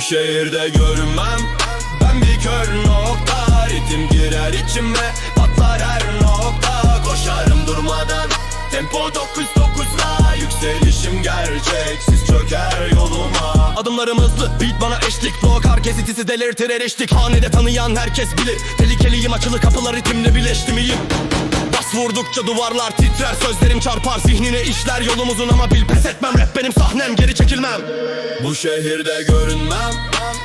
Bu şehirde görünmem. Ben bir kör nokta Ritim girer içime. Patlar her nokta Koşarım durmadan. Tempo 9-9'la Yükselişim gerçeksiz çöker yoluma. Adımlarım hızlı Beat bana eşlik. Flow akar kesintisiz delirtir eriştik. Hanede tanıyan herkes bilir. Tehlikeliyim açılı kapılar ritimle birleştim iyiyim vurdukça duvarlar titrer Sözlerim çarpar. Zihnine işler Yolumuzun ama bil pes etmem. Rap benim sahnem geri çekilmem Bu şehirde görünmem.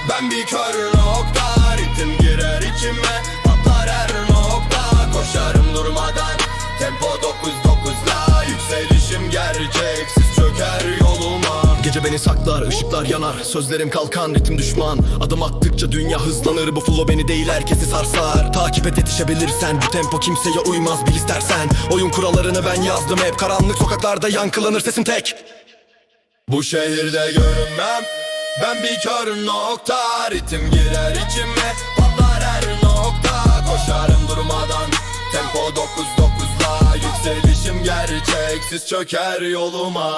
Ben bir kör nokta. Ritim girer içime. Patlar her nokta. Koşarım durmadan. Tempo 9-9'la Yükselişim gerçeksiz çöker yoluma. Gece beni saklar, ışıklar yanar. Sözlerim kalkan, ritim düşman. Adım attıkça dünya hızlanır. Bu flow beni değil herkesi sarsar. Takip et yetişebilirsen. Bu tempo kimseye uymaz bil istersen. Oyun kurallarını ben yazdım. Hep Karanlık sokaklarda yankılanır. Sesim tek Bu şehirde görünmem. Ben bir kör nokta. Ritim girer içime. Patlar her nokta. Koşarım durmadan. Tempo 9-9'la Yükselişim gerçeksiz çöker yoluma